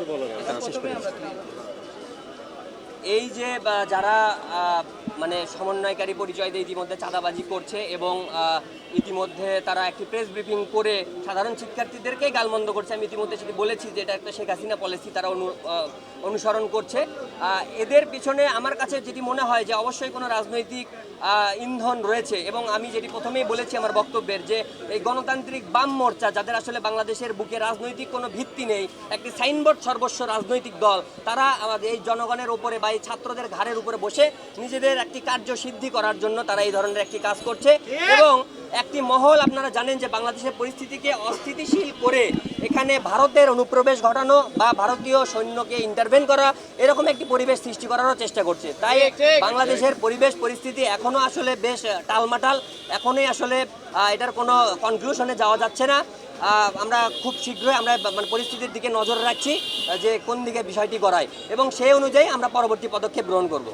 কিছু বলার আছে? এই যে যারা মানে সমন্বয়কারী পরিচয় দিয়ে ইতিমধ্যে চাঁদাবাজি করছে এবং ইতিমধ্যে তারা একটি প্রেস ব্রিফিং করে সাধারণ শিক্ষার্থীদেরকে গালমন্দ করছে, আমি ইতিমধ্যে সেটি বলেছি যে এটা একটা শেখ হাসিনা পলিসি তারা অনু- অনুসরণ করছে। এদের পিছনে আমার কাছে যেটি মনে হয় যে অবশ্যই কোনো রাজনৈতিক ইন্ধন রয়েছে এবং আমি যেটি প্রথমেই বলেছি আমার বক্তব্যের যে এই গণতান্ত্রিক বাম মোর্চা, যাদের আসলে বাংলাদেশের বুকে রাজনৈতিক কোনো ভিত্তি নেই, একটি সাইনবোর্ড সর্বস্ব রাজনৈতিক দল, তারা আমাদের এই জনগণের ওপরে বা এই ছাত্রদের ঘাড়ের উপরে বসে নিজেদের একটি কার্য সিদ্ধি করার জন্য তারা এই ধরনের একটি কাজ করছে। এবং একটি মহল আপনারা জানেন যে বাংলাদেশের পরিস্থিতিকে অস্থিতিশীল করে এখানে ভারতের অনুপ্রবেশ ঘটানো বা ভারতীয় সৈন্যকে ইন্টারভেন করা এরকম একটি পরিবেশ সৃষ্টি করারও চেষ্টা করছে। তাই বাংলাদেশের পরিবেশ পরিস্থিতি এখনও আসলে বেশ টালমাটাল। এখনই আসলে এটার কোনো কনক্লুশনে যাওয়া যাচ্ছে না। আমরা খুব শীঘ্রই আমরা মানে পরিস্থিতির দিকে নজর রাখছি যে কোন দিকে বিষয়টি গড়ায়। এবং সেই অনুযায়ী আমরা পরবর্তী পদক্ষেপ গ্রহণ করব।